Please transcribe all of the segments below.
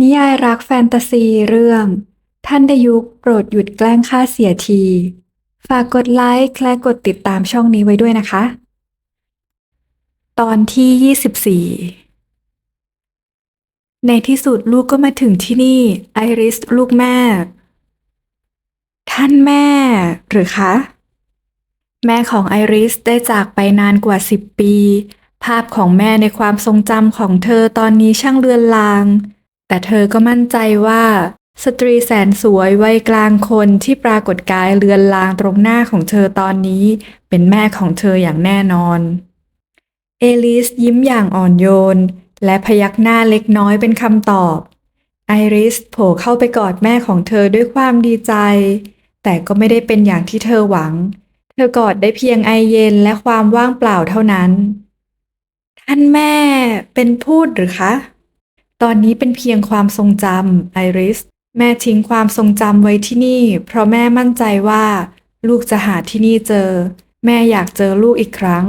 นิยายรักแฟนตาซีเรื่อง ท่านดยุคโปรดหยุดแกล้งข้าเสียที ฝากกดไลค์และกดติดตามช่องนี้ไว้ด้วยนะคะ ตอนที่ 24 ในที่สุดลูกก็มาถึงที่นี่ ไอริสลูกแม่ ท่านแม่ หรือคะ แม่ของไอริสได้จากไปนานกว่าสิบปี ภาพของแม่ในความทรงจำของเธอตอนนี้ช่างเลือนลาง แต่เธอก็มั่นใจว่า สตรีแสนสวยวัยกลางคนที่ปรากฏกายเลือนลางตรงหน้าของเธอตอนนี้ เป็นแม่ของเธออย่างแน่นอน เอลิสยิ้มอย่างอ่อนโยน และพยักหน้าเล็กน้อยเป็นคำตอบ ไอริสโผล่เข้าไปกอดแม่ของเธอด้วยความดีใจ แต่ก็ไม่ได้เป็นอย่างที่เธอหวัง เธอกอดได้เพียงไอเย็นและความว่างเปล่าเท่านั้น ท่านแม่เป็นพูดหรือคะ ตอนนี้เป็นเพียงความทรงจำไอริส แม่ทิ้งความทรงจำไว้ที่นี่ เพราะแม่มั่นใจว่า ลูกจะหาที่นี่เจอ แม่อยากเจอลูกอีกครั้ง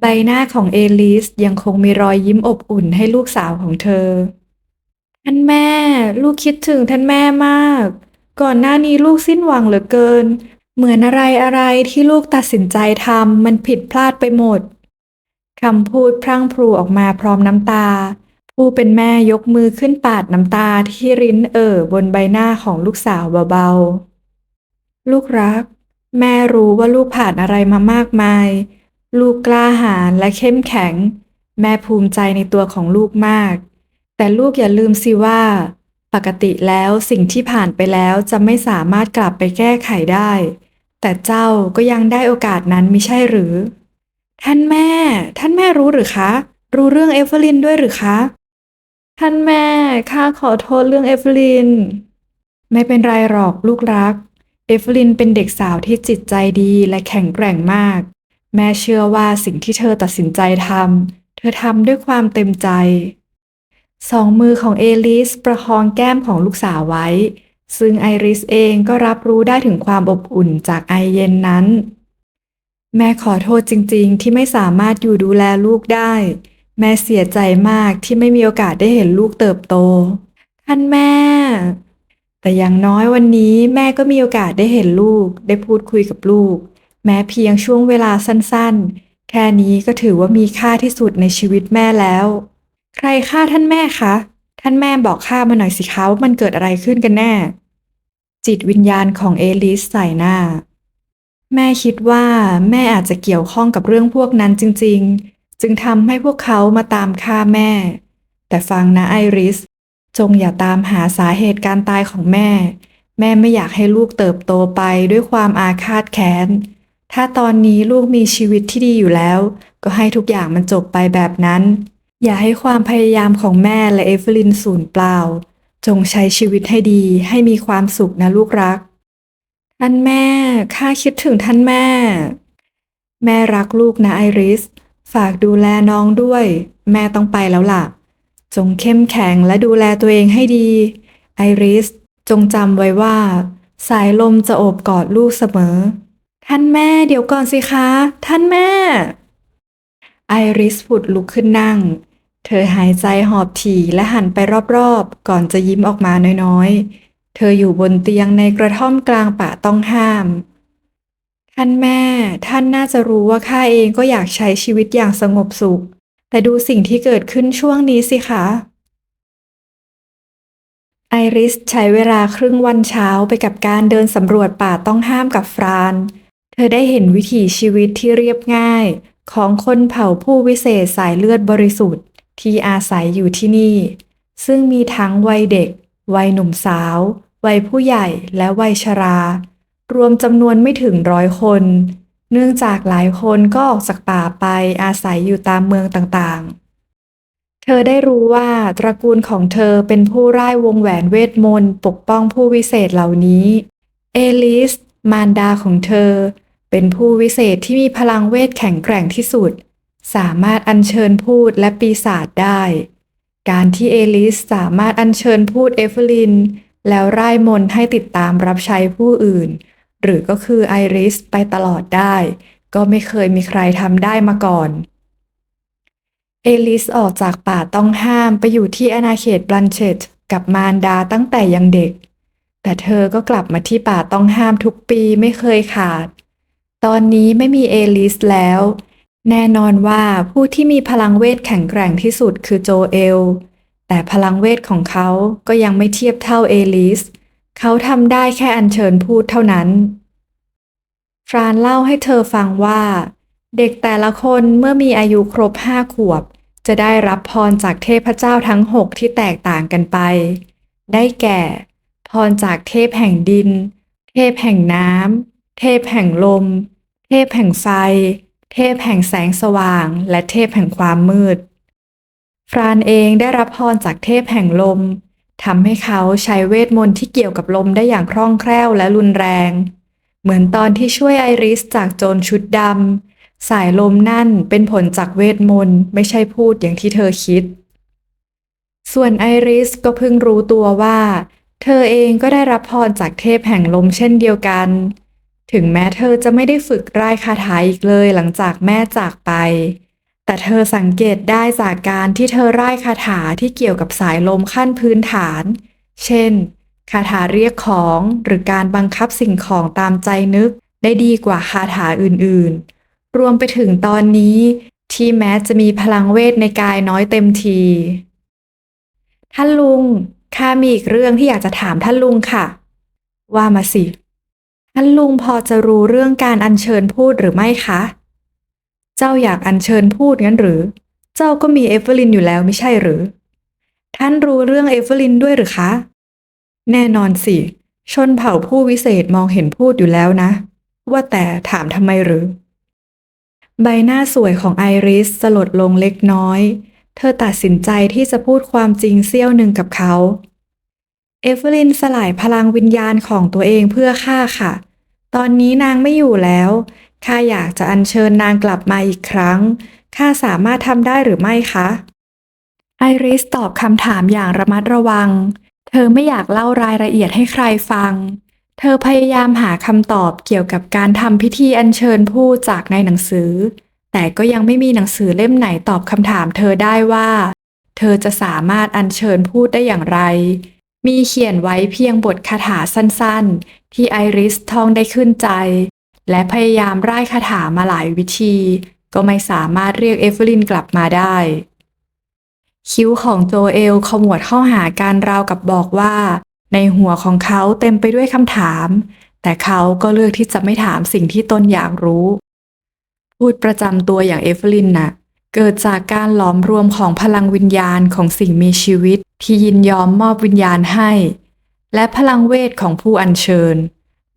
ใบหน้าของเอลิสยังคงมีรอยยิ้มอบอุ่นให้ลูกสาวของเธอ ท่านแม่ ลูกคิดถึงท่านแม่มาก ก่อนหน้านี้ลูกสิ้นหวังเหลือเกิน เหมือนอะไรอะไรที่ลูกตัดสินใจทำมันผิดพลาดไปหมดคำพูดพรั่งพรูออกมาพร้อมน้ำตา ผู้เป็นแม่ยกมือขึ้นปาดน้ำตาที่รินเอ่อบนใบหน้าของลูกสาวเบาๆ ลูกรัก แม่รู้ว่าลูกผ่านอะไรมามากมาย ลูกกล้าหาญและเข้มแข็ง แม่ภูมิใจในตัวของลูกมาก แต่ลูกอย่าลืมสิว่า ปกติแล้วสิ่งที่ผ่านไปแล้วจะไม่สามารถกลับไปแก้ไขได้ แต่เจ้าก็ยังได้โอกาสนั้นไม่ใช่หรือ ท่านแม่ ท่านแม่รู้หรือคะ รู้เรื่องเอเวอร์ลินด้วยหรือคะ ท่านแม่ข้าขอโทษเรื่องเอเวอร์ลิน ไม่เป็นไรหรอกลูกรัก เอเวอร์ลินเป็นเด็กสาวที่จิตใจดีและแข็งแกร่งมาก แม่เชื่อว่าสิ่งที่เธอตัดสินใจทำเธอทำด้วยความเต็มใจ สองมือของเอลิสประคองแก้มของลูกสาวไว้ ซึ่งไอริสเองก็รับรู้ได้ถึงความอบอุ่นจากไอเย็นนั้น แม่ขอโทษจริง ๆ ที่ไม่สามารถอยู่ดูแลลูกได้ แม่เสียใจมากที่ไม่มีโอกาสได้เห็นลูกเติบโต ท่านแม่ แต่อย่างน้อยวันนี้แม่ก็มีโอกาสได้เห็นลูก ได้พูดคุยกับลูก แม้เพียงช่วงเวลาสั้นๆ แค่นี้ก็ถือว่ามีค่าที่สุดในชีวิตแม่แล้ว ใครฆ่าท่านแม่คะ ท่านแม่บอกข้ามาหน่อยสิคะว่ามันเกิดอะไรขึ้นกันแน่ จิตวิญญาณของเอลิสใส่หน้า แม่คิดว่าแม่อาจจะเกี่ยวข้องกับเรื่องพวกนั้นจริง ๆ จึงทำให้พวกเขามาตามฆ่าแม่ แต่ฟังนะไอริส จงอย่าตามหาสาเหตุการตายของแม่ แม่ไม่อยากให้ลูกเติบโตไปด้วยความอาฆาตแค้น ถ้าตอนนี้ลูกมีชีวิตที่ดีอยู่แล้ว ก็ให้ทุกอย่างมันจบไปแบบนั้น อย่าให้ความพยายามของแม่และเอเวอร์ลินสูญเปล่า จงใช้ชีวิตให้ดีให้มีความสุขนะลูกรัก ท่านแม่ข้าคิดถึงท่านแม่ แม่รักลูกนะไอริส ฝากดูแลน้องด้วย แม่ต้องไปแล้วล่ะ จงเข้มแข็งและดูแลตัวเองให้ดี ไอริส จงจำไว้ว่า สายลมจะโอบกอดลูกเสมอ ท่านแม่เดี๋ยวก่อนสิคะ ท่านแม่ ไอริสผุดลุกขึ้นนั่ง เธอหายใจหอบถี่และหันไปรอบๆ ก่อนจะยิ้มออกมาน้อยๆ เธออยู่บนเตียงในกระท่อมกลางป่าต้องห้าม ท่านแม่ ท่านน่าจะรู้ว่าข้าเองก็อยากใช้ชีวิตอย่างสงบสุข แต่ดูสิ่งที่เกิดขึ้นช่วงนี้สิคะ ไอริสใช้เวลาครึ่งวันเช้าไปกับการเดินสำรวจป่าต้องห้ามกับฟราน เธอได้เห็นวิถีชีวิตที่เรียบง่าย ของคนเผ่าผู้วิเศษสายเลือดบริสุทธิ์ ที่อาศัยอยู่ที่นี่ ซึ่งมีทั้งวัยเด็ก วัยหนุ่มสาว วัยผู้ใหญ่และวัยชรา รวมจำนวนไม่ถึงร้อยคน เนื่องจากหลายคนก็ออกจากป่าไปอาศัยอยู่ตามเมืองต่างๆ เธอได้รู้ว่าตระกูลของเธอเป็นผู้ร่ายวงแหวนเวทมนต์ปกป้องผู้วิเศษเหล่านี้ เอลิส มารดาของเธอ เป็นผู้วิเศษที่มีพลังเวทแข็งแกร่งที่สุด สามารถอัญเชิญพูดและปีศาจได้ การที่เอลิสสามารถอัญเชิญพูดเอเวอร์ลิน แล้วร่ายมนต์ให้ติดตามรับใช้ผู้อื่น หรือก็คือไอริสไปตลอดได้ ก็ไม่เคยมีใครทำได้มาก่อน เอลิสออกจากป่าต้องห้ามไปอยู่ที่อาณาเขตบลันเชตกับมารดาตั้งแต่ยังเด็ก แต่เธอก็กลับมาที่ป่าต้องห้ามทุกปีไม่เคยขาด ตอนนี้ไม่มีเอลิสแล้ว แน่นอนว่าผู้ที่มีพลังเวทแข็งแกร่งที่สุดคือโจเอล แต่พลังเวทของเขาก็ยังไม่เทียบเท่าเอลิส เขาทำได้แค่อัญเชิญพูดเท่านั้น ฟรานเล่าให้เธอฟังว่า เด็กแต่ละคนเมื่อมีอายุครบห้าขวบ จะได้รับพรจากเทพเจ้าทั้งหกที่แตกต่างกันไป ได้แก่ พรจากเทพแห่งดิน เทพแห่งน้ำเทพแห่งลม เทพแห่งไฟ เทพแห่งแสงสว่าง และเทพแห่งความมืด ฟรานเองได้รับพรจากเทพแห่งลม ทำให้เขาใช้เวทมนต์ที่เกี่ยวกับลมได้อย่างคล่องแคล่วและรุนแรง เหมือนตอนที่ช่วยไอริสจากโจรชุดดำสายลมนั่นเป็นผลจากเวทมนต์ไม่ใช่พูดอย่างที่เธอคิด ส่วนไอริสก็เพิ่งรู้ตัวว่า เธอเองก็ได้รับพรจากเทพแห่งลมเช่นเดียวกัน ถึงแม้เธอจะไม่ได้ฝึกร่ายคาถาอีกเลยหลังจากแม่จากไป แต่เธอสังเกตได้จากการที่เธอร่ายคาถาที่เกี่ยวกับสายลมขั้นพื้นฐาน เช่น คาถาเรียกของหรือการบังคับสิ่งของตามใจนึกได้ดีกว่าคาถาอื่นๆ รวมไปถึงตอนนี้ที่แม้จะมีพลังเวทในกายน้อยเต็มที ท่านลุง ข้ามีอีกเรื่องที่อยากจะถามท่านลุงค่ะ ว่ามาสิ ท่านลุงพอจะรู้เรื่องการอัญเชิญพูดหรือไม่คะ เจ้าอยากอัญเชิญพูดงั้นหรือ เจ้าก็มีเอเวอร์ลินอยู่แล้วไม่ใช่หรือ ท่านรู้เรื่องเอเวอร์ลินด้วยหรือคะ แน่นอนสิ ชนเผ่าผู้วิเศษมองเห็นพูดอยู่แล้วนะ ว่าแต่ถามทำไมหรือ ใบหน้าสวยของไอริสสลดลงเล็กน้อย เธอตัดสินใจที่จะพูดความจริงเสี้ยวหนึ่งกับเขา เอเวอร์ลินสลายพลังวิญญาณของตัวเองเพื่อข้าค่ะตอนนี้นางไม่อยู่แล้ว ข้าอยากจะอัญเชิญนางกลับมาอีกครั้ง ข้าสามารถทำได้หรือไม่คะ ไอริสตอบคำถามอย่างระมัดระวัง เธอไม่อยากเล่ารายละเอียดให้ใครฟัง เธอพยายามหาคำตอบเกี่ยวกับการทำพิธีอัญเชิญผู้จากในหนังสือ แต่ก็ยังไม่มีหนังสือเล่มไหนตอบคำถามเธอได้ว่า เธอจะสามารถอัญเชิญพูดได้อย่างไร มีเขียนไว้เพียงบทคาถาสั้นๆ ที่ไอริสท่องได้ขึ้นใจ และพยายามร่ายคาถามาหลายวิธี ก็ไม่สามารถเรียกเอเวอร์ลินกลับมาได้ คิ้วของโจเอลขมวดเข้าหาการราวกับบอกว่า ในหัวของเขาเต็มไปด้วยคำถาม แต่เขาก็เลือกที่จะไม่ถามสิ่งที่ตนอยากรู้ พูดประจำตัวอย่างเอเวอร์ลินน่ะเกิดจากการหลอมรวมของพลังวิญญาณของสิ่งมีชีวิต ที่ยินยอมมอบวิญญาณให้ และพลังเวทของผู้อัญเชิญ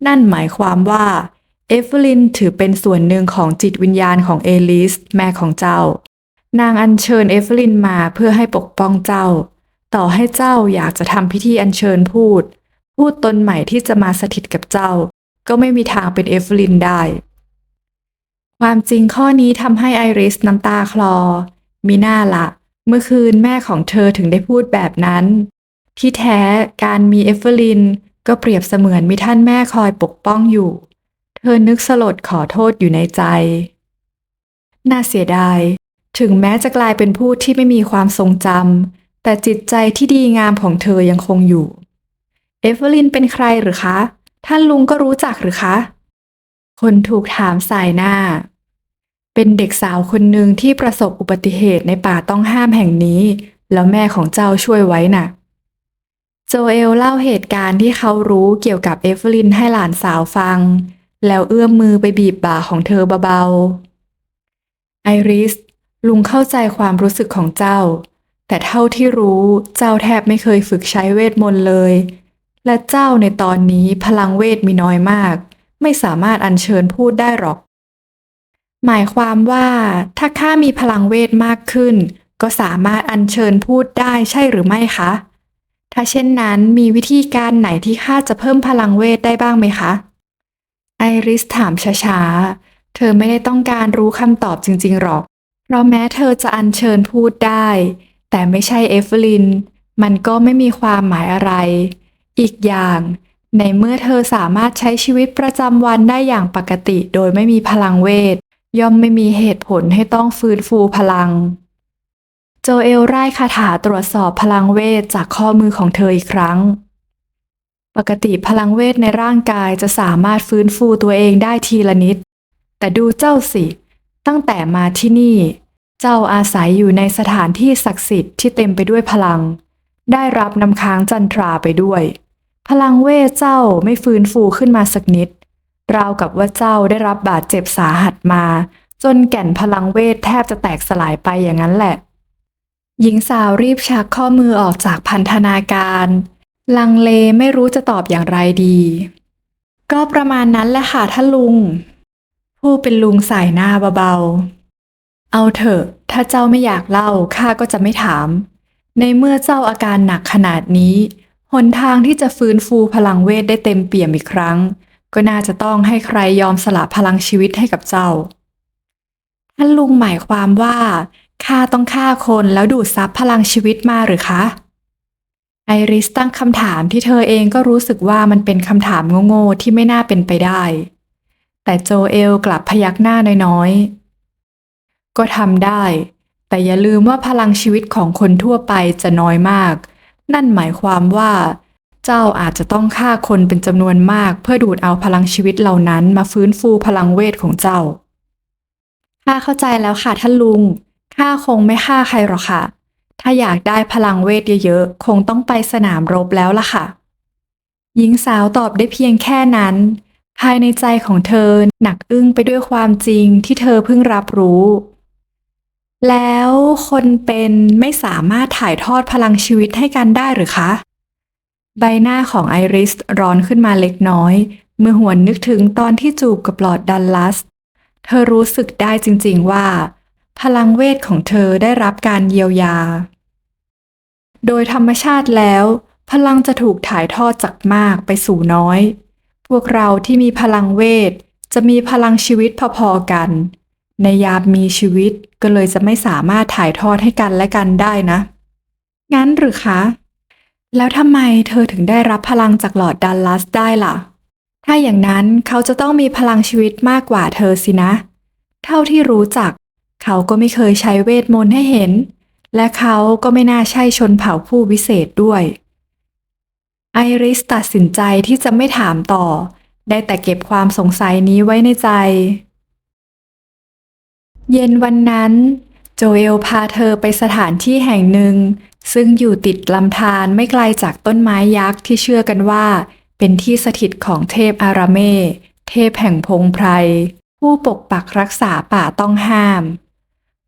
นั่นหมายความว่า เอฟเวอร์ลินถือเป็นส่วนหนึ่งของจิตวิญญาณของเอลิส แม่ของเจ้า นางอัญเชิญเอฟเวอร์ลินมาเพื่อให้ปกป้องเจ้า ต่อให้เจ้าอยากจะทำพิธีอัญเชิญพูด พูดตนใหม่ที่จะมาสถิตกับเจ้า ก็ไม่มีทางเป็นเอฟเวอร์ลินได้ ความจริงข้อนี้ทำให้ไอริสน้ำตาคลอ มีหน้าละ เมื่อคืนแม่ของเธอถึงได้พูดแบบนั้น ที่แท้การมีเอฟเวอร์ลินก็เปรียบเสมือนมีท่านแม่คอยปกป้องอยู่ เธอนึกสลดขอโทษอยู่ในใจ น่าเสียดาย ถึงแม้จะกลายเป็นผู้ที่ไม่มีความทรงจำแต่จิตใจที่ดีงามของเธอยังคงอยู่ เอเวอร์ลินเป็นใครหรือคะ ท่านลุงก็รู้จักหรือคะ คนถูกถามสายหน้า เป็นเด็กสาวคนหนึ่งที่ประสบอุบัติเหตุในป่าต้องห้ามแห่งนี้ แล้วแม่ของเจ้าช่วยไว้น่ะโจเอลเล่าเหตุการณ์ที่เขารู้เกี่ยวกับเอเวอร์ลินให้หลานสาวฟัง แล้วเอื้อมมือไปบีบบ่าของเธอเบาๆ ไอริส ลุงเข้าใจความรู้สึกของเจ้า แต่เท่าที่รู้เจ้าแทบไม่เคยฝึกใช้เวทมนต์เลย และเจ้าในตอนนี้พลังเวทมีน้อยมาก ไม่สามารถอัญเชิญพูดได้หรอก หมายความว่าถ้าข้ามีพลังเวทมากขึ้น ก็สามารถอัญเชิญพูดได้ใช่หรือไม่คะ ถ้าเช่นนั้นมีวิธีการไหนที่ข้าจะเพิ่มพลังเวทได้บ้างไหมคะ ไอริสถามช้าๆ เธอไม่ได้ต้องการรู้คำตอบจริงๆหรอก เพราะแม้เธอจะอัญเชิญพูดได้ แต่ไม่ใช่เอฟเฟลิน มันก็ไม่มีความหมายอะไร อีกอย่าง ในเมื่อเธอสามารถใช้ชีวิตประจำวันได้อย่างปกติโดยไม่มีพลังเวท ย่อมไม่มีเหตุผลให้ต้องฟื้นฟูพลัง โจเอลไล่คาถาตรวจสอบพลังเวทจากข้อมือของเธออีกครั้ง ปกติพลังเวทในร่างกายจะสามารถฟื้นฟูตัวเองได้ทีละนิด แต่ดูเจ้าสิ ตั้งแต่มาที่นี่ เจ้าอาศัยอยู่ในสถานที่ศักดิ์สิทธิ์ที่เต็มไปด้วยพลัง ได้รับน้ำค้างจันทราไปด้วย พลังเวทเจ้าไม่ฟื้นฟูขึ้นมาสักนิด ราวกับว่าเจ้าได้รับบาดเจ็บสาหัสมา จนแก่นพลังเวทแทบจะแตกสลายไปอย่างนั้นแหละ หญิงสาวรีบชักข้อมือออกจากพันธนาการ ลังเลไม่รู้จะตอบอย่างไรดี ก็ประมาณนั้นแหละค่ะท่านลุง ผู้เป็นลุงสายหน้าเบาๆ เอาเถอะ ถ้าเจ้าไม่อยากเล่าข้าก็จะไม่ถาม ในเมื่อเจ้าอาการหนักขนาดนี้ หนทางที่จะฟื้นฟูพลังเวทได้เต็มเปี่ยมอีกครั้ง ก็น่าจะต้องให้ใครยอมสละพลังชีวิตให้กับเจ้า ท่านลุงหมายความว่าข้าต้องฆ่าคนแล้วดูดซับพลังชีวิตมาหรือคะ ไอริสตั้งคำถามที่เธอเองก็รู้สึกว่ามันเป็นคำถามโง่ๆที่ไม่น่าเป็นไปได้ แต่โจเอลกลับพยักหน้าน้อยๆ ก็ทำได้ แต่อย่าลืมว่าพลังชีวิตของคนทั่วไปจะน้อยมาก นั่นหมายความว่า เจ้าอาจจะต้องฆ่าคนเป็นจำนวนมาก เพื่อดูดเอาพลังชีวิตเหล่านั้นมาฟื้นฟูพลังเวทของเจ้าข้าเข้าใจแล้วค่ะท่านลุงข้าคงไม่ฆ่าใครหรอกค่ะ ถ้าอยากได้พลังเวทเยอะๆ คงต้องไปสนามรบแล้วล่ะค่ะ หญิงสาวตอบได้เพียงแค่นั้น ภายในใจของเธอหนักอึ้งไปด้วยความจริงที่เธอเพิ่งรับรู้ แล้วคนเป็นไม่สามารถถ่ายทอดพลังชีวิตให้กันได้หรือคะ ใบหน้าของไอริสร้อนขึ้นมาเล็กน้อย เมื่อหวนนึกถึงตอนที่จูบกับหลอดดัลลัส เธอรู้สึกได้จริงๆว่า พลังเวทของเธอได้รับการเยียวยา โดยธรรมชาติแล้ว พลังจะถูกถ่ายทอดจากมากไปสู่น้อย พวกเราที่มีพลังเวทจะมีพลังชีวิตพอๆกัน ในยามมีชีวิตก็เลยจะไม่สามารถถ่ายทอดให้กันและกันได้นะ งั้นหรือคะ แล้วทำไมเธอถึงได้รับพลังจากหลอดดัลลัสได้ล่ะ ถ้าอย่างนั้นเขาจะต้องมีพลังชีวิตมากกว่าเธอสินะ เท่าที่รู้จัก เขาก็ไม่เคยใช้เวทมนต์ให้เห็น และเขาก็ไม่น่าใช่ชนเผ่าผู้วิเศษด้วย ไอริสตัดสินใจที่จะไม่ถามต่อ ได้แต่เก็บความสงสัยนี้ไว้ในใจ เย็นวันนั้น โจเอลพาเธอไปสถานที่แห่งหนึ่ง ซึ่งอยู่ติดลำธารไม่ไกลจากต้นไม้ยักษ์ที่เชื่อกันว่า เป็นที่สถิตของเทพอาราเมเทพแห่งพงไพรผู้ปกปักรักษาป่าต้องห้าม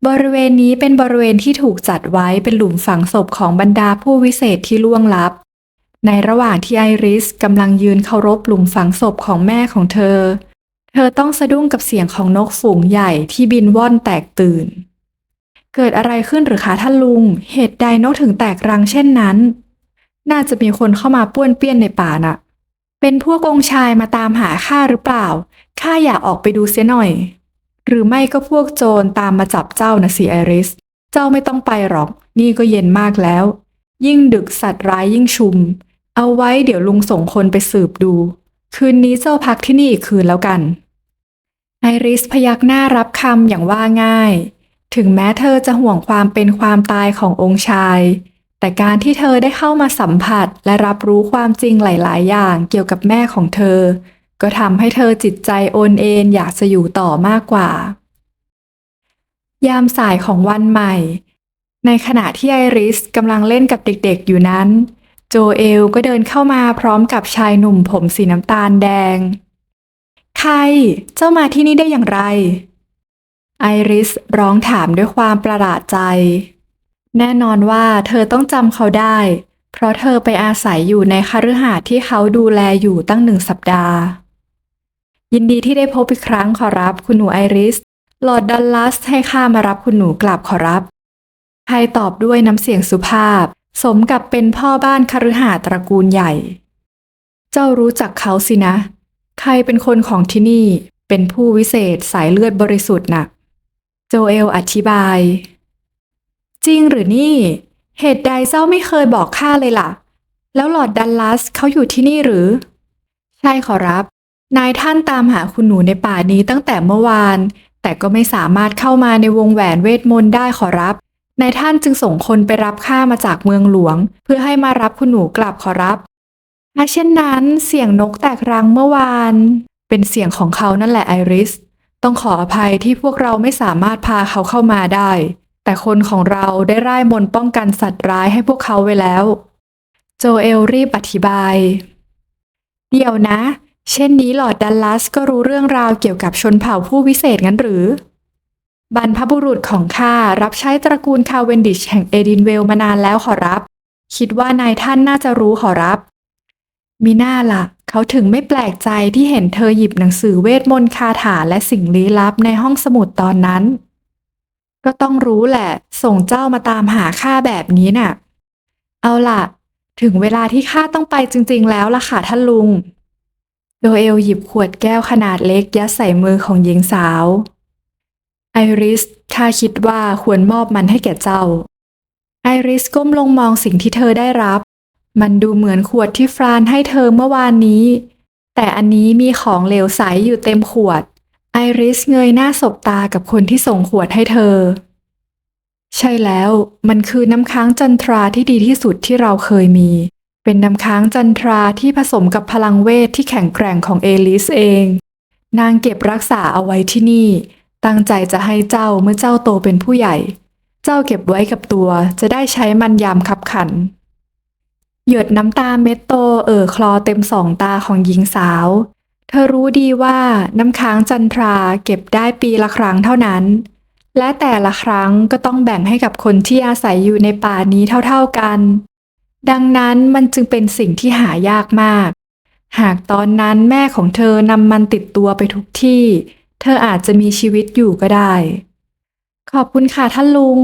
บริเวณนี้เป็นบริเวณที่ถูกจัดไว้เป็นหลุมฝังศพของบรรดาผู้วิเศษที่ล่วงลับ ในระหว่างที่ไอริสกำลังยืนเคารพหลุมฝังศพของแม่ของเธอ เธอต้องสะดุ้งกับเสียงของนกฝูงใหญ่ที่บินว่อนแตกตื่น เกิดอะไรขึ้นหรือคะท่านลุง เหตุใดนกถึงแตกรังเช่นนั้น น่าจะมีคนเข้ามาป้วนเปี้ยนในป่าน่ะ เป็นพวกองชายมาตามหาข้าหรือเปล่า ข้าอยากออกไปดูเสียหน่อย หรือไม่ก็พวกโจรตามมาจับเจ้านะสิไอริส เจ้าไม่ต้องไปหรอก นี่ก็เย็นมากแล้ว ยิ่งดึกสัตว์ร้ายยิ่งชุม เอาไว้เดี๋ยวลุงส่งคนไปสืบดู คืนนี้เจ้าพักที่นี่อีกคืนแล้วกัน ไอริสพยักหน้ารับคำอย่างว่าง่าย ถึงแม้เธอจะห่วงความเป็นความตายขององค์ชาย แต่การที่เธอได้เข้ามาสัมผัสและรับรู้ความจริงหลาย ๆ อย่างเกี่ยวกับแม่ของเธอ ก็ทำให้เธอจิตใจโอนเอ็นอยากจะอยู่ต่อมากกว่า ยามสายของวันใหม่ ในขณะที่ไอริสกำลังเล่นกับเด็กๆอยู่นั้น โจเอลก็เดินเข้ามาพร้อมกับชายหนุ่มผมสีน้ำตาลแดง ใคร เจ้ามาที่นี่ได้อย่างไร ไอริสร้องถามด้วยความประหลาดใจ แน่นอนว่าเธอต้องจำเขาได้เพราะเธอไปอาศัยอยู่ในคฤหาสน์ที่เขาดูแลอยู่ตั้งหนึ่งสัปดาห์ ยินดีที่ได้พบอีกครั้งขอรับคุณหนูไอริส หลอดดัลลัสให้ข้ามารับคุณหนูกลับขอรับไทยตอบด้วยน้ำเสียงสุภาพ สมกับเป็นพ่อบ้านคฤหาตระกูลใหญ่ เจ้ารู้จักเขาสินะ ใครเป็นคนของที่นี่ เป็นผู้วิเศษสายเลือดบริสุทธิ์น่ะ โจเอลอธิบาย จริงหรือนี่ เหตุใดเจ้าไม่เคยบอกข้าเลยล่ะ แล้วหลอดดัลลัสเขาอยู่ที่นี่หรือ ใช่ขอรับ นายท่านตามหาคุณหนูในป่านี้ตั้งแต่เมื่อวาน แต่ก็ไม่สามารถเข้ามาในวงแหวนเวทมนต์ได้ขอรับ นายท่านจึงส่งคนไปรับข้ามาจากเมืองหลวง เพื่อให้มารับคุณหนูกลับขอรับถ้าเช่นนั้นเสียงนกแตกรังเมื่อวาน เป็นเสียงของเขานั่นแหละไอริส ต้องขออภัยที่พวกเราไม่สามารถพาเขาเข้ามาได้ แต่คนของเราได้ร่ายมนป้องกันสัตว์ร้ายให้พวกเขาไว้แล้ว โจเอลรีบอธิบาย เดี๋ยวนะ เช่นนี้หลอดดัลลัสก็รู้เรื่องราวเกี่ยวกับชนเผ่าผู้วิเศษงั้นหรือ บรรพบุรุษของข้ารับใช้ตระกูลคาเวนดิชแห่งเอดินเวลมานานแล้วขอรับ คิดว่านายท่านน่าจะรู้ขอรับ มีหน้าล่ะ เขาถึงไม่แปลกใจที่เห็นเธอหยิบหนังสือเวทมนต์คาถาและสิ่งลี้ลับในห้องสมุดตอนนั้น ก็ต้องรู้แหละ ส่งเจ้ามาตามหาข้าแบบนี้น่ะ เอาล่ะ ถึงเวลาที่ข้าต้องไปจริง ๆ แล้วล่ะค่ะท่านลุง โดเอลหยิบขวดแก้วขนาดเล็กยัดใส่มือของหญิงสาว ไอริสข้าคิดว่าควรมอบมันให้แก่เจ้า ไอริสก้มลงมองสิ่งที่เธอได้รับ มันดูเหมือนขวดที่ฟรานให้เธอเมื่อวานนี้ แต่อันนี้มีของเหลวใสอยู่เต็มขวด ไอริสเงยหน้าสบตากับคนที่ส่งขวดให้เธอ ใช่แล้ว มันคือน้ำค้างจันทราที่ดีที่สุดที่เราเคยมี เป็นน้ำค้างจันทราที่ผสมกับพลังเวทที่แข็งแกร่งของเอลิสเอง นางเก็บรักษาเอาไว้ที่นี่ ตั้งใจจะให้เจ้าเมื่อเจ้าโตเป็นผู้ใหญ่ เจ้าเก็บไว้กับตัวจะได้ใช้มันยามขับขัน หยดน้ำตาเม็ดโตเอ่อคลอเต็มสองตาของหญิงสาว เธอรู้ดีว่าน้ำค้างจันทราเก็บได้ปีละครั้งเท่านั้น และแต่ละครั้งก็ต้องแบ่งให้กับคนที่อาศัยอยู่ในป่านี้เท่า ๆกัน ดังนั้นมันจึงเป็นสิ่งที่หายากมาก หากตอนนั้นแม่ของเธอนำมันติดตัวไปทุกที่ เธออาจจะมีชีวิตอยู่ก็ได้ ขอบคุณค่ะท่านลุง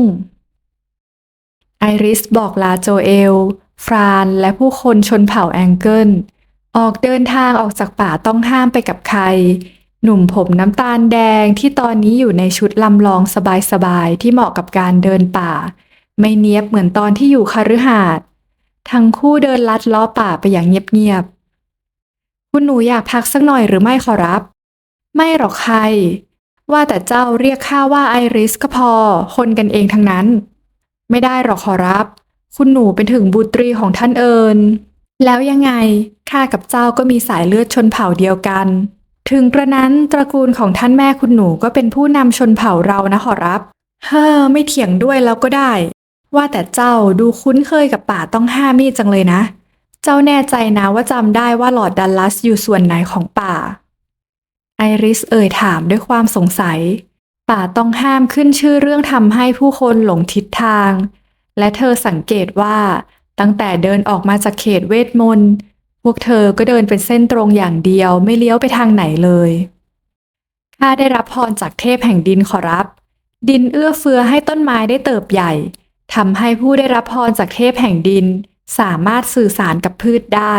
ไอริสบอกลาโจเอล ฟรานและผู้คนชนเผ่าแองเกิล ออกเดินทางออกจากป่าต้องห้ามไปกับใคร หนุ่มผมน้ำตาลแดงที่ตอนนี้อยู่ในชุดลำลองสบายๆที่เหมาะกับการเดินป่า ไม่เนียบเหมือนตอนที่อยู่คฤหาสน์ ทั้งคู่เดินลัดล้อป่าไปอย่างเงียบๆ คุณหนูอยากพักสักหน่อยหรือไม่ขอรับ ไม่หรอกใคร ว่าแต่เจ้าเรียกข้าว่าไอริสก็พอ คนกันเองทั้งนั้น ไม่ได้หรอกขอรับ คุณหนูเป็นถึงบุตรีของท่านเอิญ แล้วยังไง ข้ากับเจ้าก็มีสายเลือดชนเผ่าเดียวกัน ถึงกระนั้นตระกูลของท่านแม่คุณหนูก็เป็นผู้นำชนเผ่าเรานะขอรับ เฮ้อไม่เถียงด้วยแล้วก็ได้ ว่าแต่เจ้าดูคุ้นเคยกับป่าต้องห้ามนี่จังเลยนะ เจ้าแน่ใจนะว่าจำได้ว่าหลอดดัลลัสอยู่ส่วนไหนของป่า ไอริสเอ่ยถามด้วยความสงสัย ป่าต้องห้ามขึ้นชื่อเรื่องทำให้ผู้คนหลงทิศทาง และเธอสังเกตว่าตั้งแต่เดินออกมาจากเขตเวทมนต์ พวกเธอก็เดินเป็นเส้นตรงอย่างเดียวไม่เลี้ยวไปทางไหนเลยข้าได้รับพรจากเทพแห่งดินขอรับ ดินเอื้อเฟื้อให้ต้นไม้ได้เติบใหญ่ ทำให้ผู้ได้รับพรจากเทพแห่งดิน สามารถสื่อสารกับพืชได้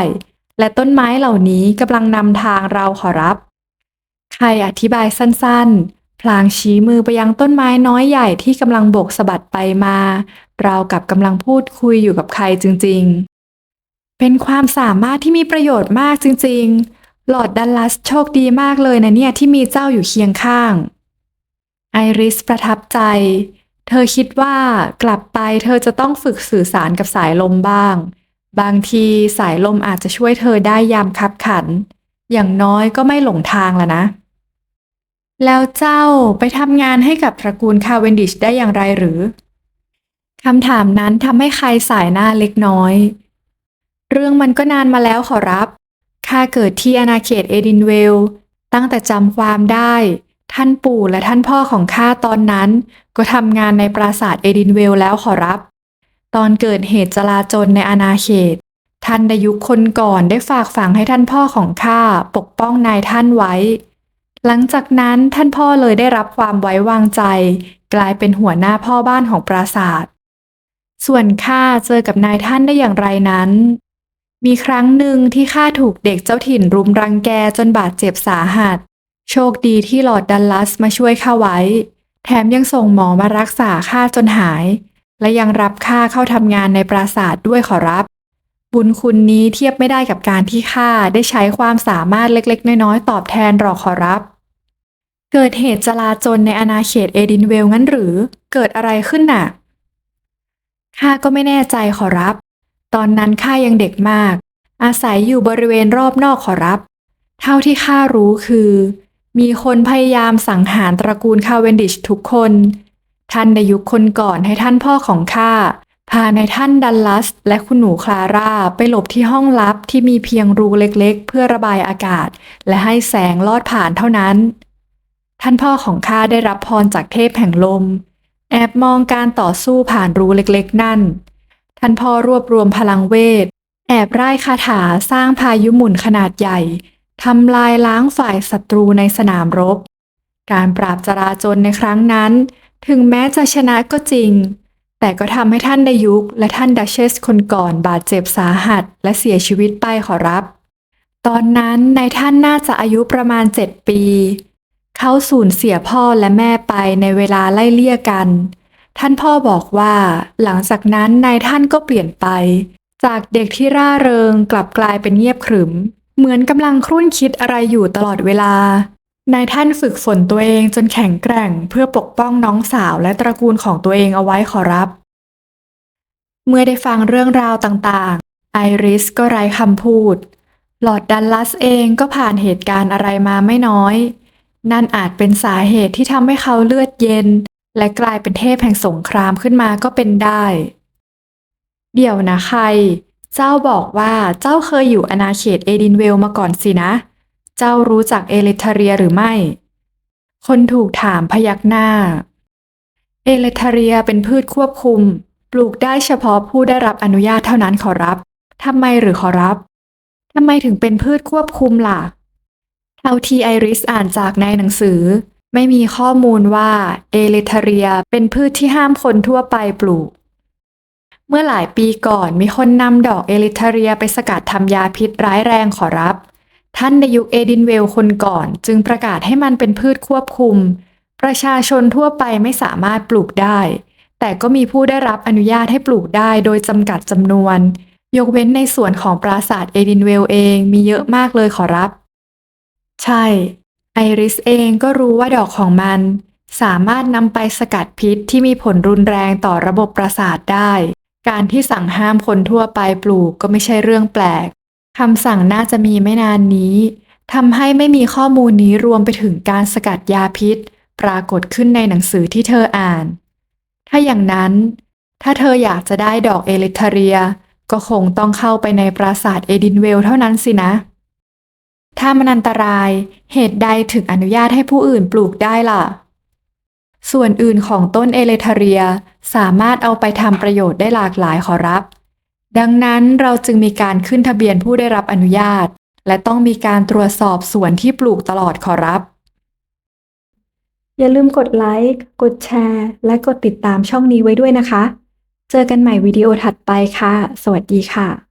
และต้นไม้เหล่านี้กำลังนำทางเราขอรับ ใครอธิบายสั้นๆ พลางชี้มือไปยังต้นไม้น้อยใหญ่ที่กำลังโบกสะบัดไปมา เรากับกำลังพูดคุยอยู่กับใครจริงๆ เป็นความสามารถที่มีประโยชน์มากจริงๆ หลอดดัลลัสโชคดีมากเลยนะเนี่ยที่มีเจ้าอยู่เคียงข้าง ไอริสประทับใจ เธอคิดว่ากลับไปเธอจะต้องฝึกสื่อสารกับสายลมบ้าง บางทีสายลมอาจจะช่วยเธอได้ยามคับขัน อย่างน้อยก็ไม่หลงทางแล้วนะ แล้วเจ้าไปทำงานให้กับตระกูลคาเวนดิชได้อย่างไรหรือคำถามนั้นทำให้ใครสายหน้าเล็กน้อย เรื่องมันก็นานมาแล้วขอรับข้าเกิดที่อาณาเขตเอดินเวล ตั้งแต่จำความได้ ท่านปู่และท่านพ่อของข้าตอนนั้น ก็ทำงานในปราสาทเอดินเวลแล้วขอรับ ตอนเกิดเหตุจลาจลในอาณาเขต ท่านในยุคคนก่อนได้ฝากฝังให้ท่านพ่อของข้าปกป้องนายท่านไว้ หลังจากนั้นท่านพ่อเลยได้รับความไว้วางใจ กลายเป็นหัวหน้าพ่อบ้านของปราสาท ส่วนข้าเจอกับนายท่านได้อย่างไรนั้น มีครั้งหนึ่งที่ข้าถูกเด็กเจ้าถิ่นรุมรังแกจนบาดเจ็บสาหัส โชคดีที่หลอดดัลลัสมาช่วยข้าไว้ แถมยังส่งหมอมารักษาข้าจนหาย และยังรับข้าเข้าทำงานในปราสาทด้วยขอรับ บุญคุณนี้เทียบไม่ได้กับการที่ข้าได้ใช้ความสามารถเล็กๆ น้อยๆ ตอบแทนหรอกขอรับ เกิดเหตุจลาจลในอาณาเขตเอดินเวลงั้นหรือ เกิดอะไรขึ้นน่ะข้าก็ไม่แน่ใจขอรับ ตอนนั้นข้ายังเด็กมาก อาศัยอยู่บริเวณรอบนอกขอรับ เท่าที่ข้ารู้คือ มีคนพยายามสังหารตระกูลคาเวนดิชทุกคน ท่านในยุคคนก่อนให้ท่านพ่อของข้าพาในท่านดัลลัส และคุณหนูคลาร่าไปหลบที่ห้องลับที่มีเพียงรูเล็กๆ เพื่อระบายอากาศ และให้แสงลอดผ่านเท่านั้น ท่านพ่อของข้าได้รับพรจากเทพแห่งลม แอบมองการต่อสู้ผ่านรูเล็กๆ นั่น ท่านพ่อรวบรวมพลังเวท แอบร่ายคาถาสร้างพายุหมุนขนาดใหญ่ ทำลายล้างฝ่ายศัตรูในสนามรบ การปราบจราจนในครั้งนั้น ถึงแม้จะชนะก็จริง แต่ก็ทำให้ท่านดยุคและท่านดัชเชสคนก่อนบาดเจ็บสาหัสและเสียชีวิตไปขอรับ ตอนนั้นนายท่านน่าจะอายุประมาณเจ็ดปี เขาสูญเสียพ่อและแม่ไปในเวลาไล่เลี่ยกัน ท่านพ่อบอกว่า หลังจากนั้นนายท่านก็เปลี่ยนไป จากเด็กที่ร่าเริงกลับกลายเป็นเงียบขรึม เหมือนกำลังครุ่นคิดอะไรอยู่ตลอดเวลานายท่านฝึกฝนตัวเองจนแข็งแกร่งเพื่อปกป้องน้องสาวและตระกูลของตัวเองเอาไว้ขอรับ เมื่อได้ฟังเรื่องราวต่างๆ ไอริสก็ไร้คำพูด หลอดดัลลัสเองก็ผ่านเหตุการณ์อะไรมาไม่น้อย นั่นอาจเป็นสาเหตุที่ทำให้เขาเลือดเย็น และกลายเป็นเทพแห่งสงครามขึ้นมาก็เป็นได้ เดี๋ยวนะใคร เจ้าบอกว่าเจ้าเคยอยู่อาณาเขตเอดินเวลมาก่อนสินะ เจ้ารู้จักเอเลทเรียหรือไม่ คนถูกถามพยักหน้า เอเลทเรียเป็นพืชควบคุม ปลูกได้เฉพาะผู้ได้รับอนุญาตเท่านั้นขอรับทำไมหรือขอรับทำไมถึงเป็นพืชควบคุมล่ะ เท่าที่ไอริสอ่านจากในหนังสือ ไม่มีข้อมูลว่าเอเลทเรียเป็นพืชที่ห้ามคนทั่วไปปลูก เมื่อหลายปีก่อนมีคนนำดอกเอลิทาเรียไปสกัดทำยาพิษร้ายแรงขอรับ ท่านในยุคเอดินเวลคนก่อนจึงประกาศให้มันเป็นพืชควบคุม ประชาชนทั่วไปไม่สามารถปลูกได้ แต่ก็มีผู้ได้รับอนุญาตให้ปลูกได้โดยจำกัดจำนวน ยกเว้นในส่วนของปราสาทเอดินเวลเองมีเยอะมากเลยขอรับ ใช่ ไอริสเองก็รู้ว่าดอกของมัน สามารถนำไปสกัดพิษที่มีผลรุนแรงต่อระบบประสาทได้ การที่สั่งห้ามคนทั่วไปปลูกก็ไม่ใช่เรื่องแปลกคำสั่งน่าจะมีไม่นานนี้ทำให้ไม่มีข้อมูลนี้รวมไปถึงการสกัดยาพิษ ปรากฏขึ้นในหนังสือที่เธออ่าน ถ้าอย่างนั้น ถ้าเธออยากจะได้ดอกเอลิทาเรีย ก็คงต้องเข้าไปในปราสาทเอดินเวลเท่านั้นสินะ ถ้ามันอันตรายเหตุใดถึงอนุญาตให้ผู้อื่นปลูกได้ล่ะ ส่วนอื่นของต้นเอเลทาเรีย สามารถเอาไปทำประโยชน์ได้หลากหลายขอรับ ดังนั้นเราจึงมีการขึ้นทะเบียนผู้ได้รับอนุญาต และต้องมีการตรวจสอบสวนที่ปลูกตลอดขอรับ อย่าลืมกดไลค์ กดแชร์ และกดติดตามช่องนี้ไว้ด้วยนะคะ เจอกันใหม่วิดีโอถัดไปค่ะ สวัสดีค่ะ